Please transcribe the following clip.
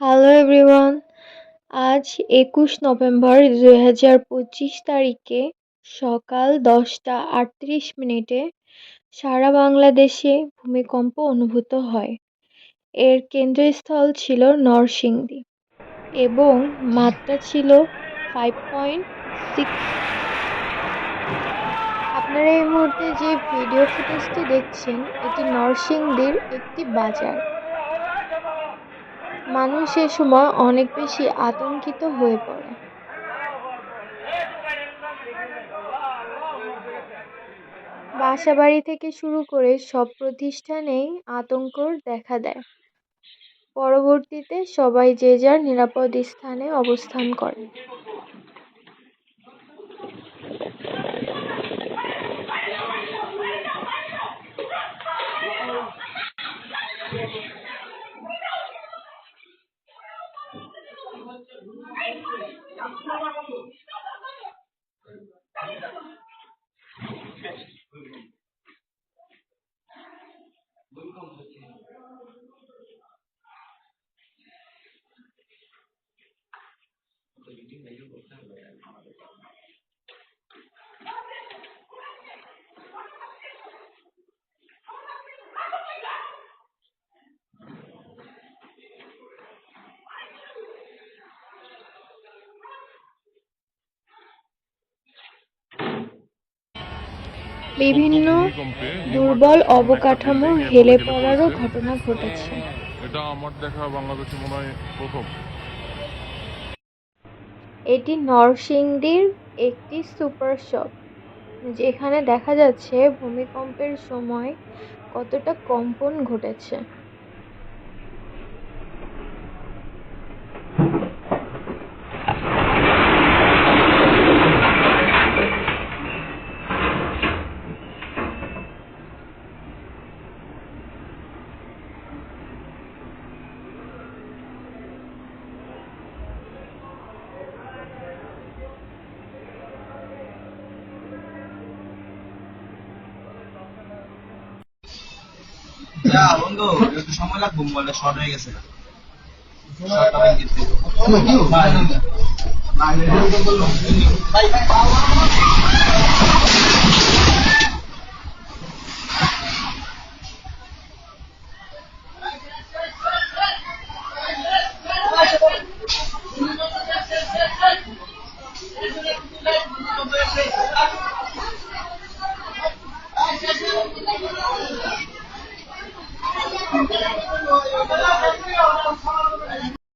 Hello everyone আজ একুশ November দুই হাজার পঁচিশ তারিখে সকাল দশটা আটত্রিশ মিনিটে সারা বাংলাদেশে ভূমিকম্প অনুভূত হয়। এর কেন্দ্রস্থল ছিল নরসিংদী এবং মাত্রা ছিল ফাইভ পয়েন্ট সিক্স আপনারা এই মুহূর্তে যে ভিডিও ফুটেজটি দেখছেন, এটি নরসিংদীর একটি বাজার। মানুষ এ সময় অনেক বেশি আতঙ্কিত হয়ে পড়ে। বাসাবাড়ি থেকে শুরু করে সব প্রতিষ্ঠানেই আতঙ্ক দেখা দেয়। পরবর্তীতে সবাই যে যার নিরাপদ স্থানে অবস্থান করে। বিভিন্ন ভূমিকম্পে দুর্বল হিমাচল অবকাঠামো ভেঙে দুর্বল অবকাঠামো হেলে পড়ারও ঘটনা ঘটেছে। এটা আমার দেখা বাংলাদেশে মনে হয় প্রথম। এটি নরসিংদীর একটি সুপার শপ যেখানে দেখা যাচ্ছে ভূমিকম্পের সময় কতটা কম্পন ঘটেছে। সময় লাগবে মোবাইলটা শর্ট হয়ে গেছে। Thank you. Thank you.